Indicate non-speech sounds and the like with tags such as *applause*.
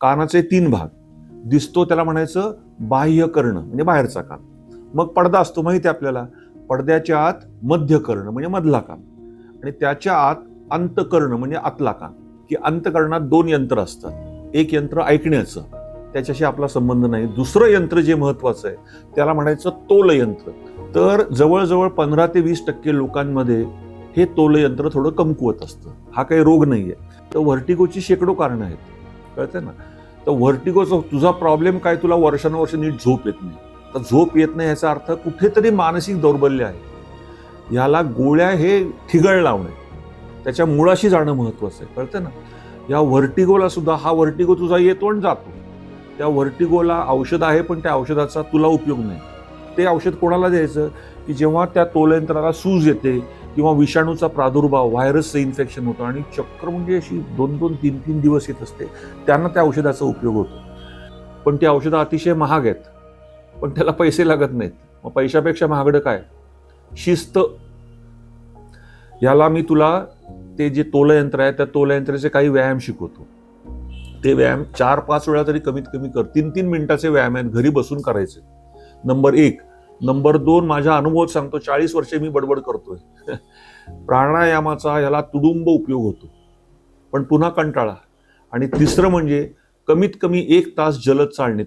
कानाचे तीन भाग. दिसतो त्याला म्हणायचं बाह्य कर्ण म्हणजे बाहेरचा कान. मग पडदा असतो माहिती आहे आपल्याला? पडद्याच्या आत मध्य कर्ण म्हणजे मधला कान. आणि त्याच्या आत अंतकर्ण म्हणजे आतला कान. की अंतकरणात दोन यंत्र असतात. एक यंत्र ऐकण्याचं. त्याच्याशी आपला संबंध नाही. दुसरं यंत्र जे महत्वाचं आहे त्याला म्हणायचं तोल यंत्र. तर जवळजवळ पंधरा ते वीस टक्के लोकांमध्ये हे तोलयंत्र थोडं कमकुवत असतं. हा काही रोग नाही आहे तर व्हर्टिगोची शेकडो कारणं आहेत. कळतं ना? तर व्हर्टिगोचा तुझा प्रॉब्लेम काय? तुला वर्षानुवर्ष नीट झोप येत नाही. तर झोप येत नाही याचा अर्थ कुठेतरी मानसिक दौर्बल्य आहे. याला गोळ्या हे ठिगळ लावणे. त्याच्या मुळाशी जाणं महत्वाचं आहे. कळतं ना? या व्हर्टिगोला सुद्धा हा व्हर्टिगो तुझा येतो आणि जातो. त्या व्हर्टिगोला औषध आहे पण त्या औषधाचा तुला उपयोग नाही. ते औषध कोणाला द्यायचं? की जेव्हा त्या तोलयंत्राला सूज येते किंवा विषाणूचा प्रादुर्भाव व्हायरसचं इन्फेक्शन होतं आणि चक्र म्हणजे अशी दोन दोन तीन तीन दिवस येत असते. त्यांना त्या औषधाचा उपयोग होतो. पण ती औषधं अतिशय महाग आहेत. पण त्याला पैसे लागत नाहीत. मग पैशापेक्षा महागडं काय? शिस्त. याला मी तुला ते जे तोलयंत्र आहे त्या तोलयंत्राचे काही व्यायाम शिकवतो. ते व्यायाम चार पाच वेळा तरी कमीत कमी कर. तीन तीन मिनिटाचे व्यायाम आहेत. घरी बसून करायचे. नंबर एक नंबर दोन माझ्या अनुभवात सांगतो चाळीस वर्षे मी बडबड करतोय. *laughs* प्राणायामाचा ह्याला तुडुंब उपयोग होतो. पण पुन्हा कंटाळा. आणि तिसरं म्हणजे कमीत कमी एक तास जलद चालणे.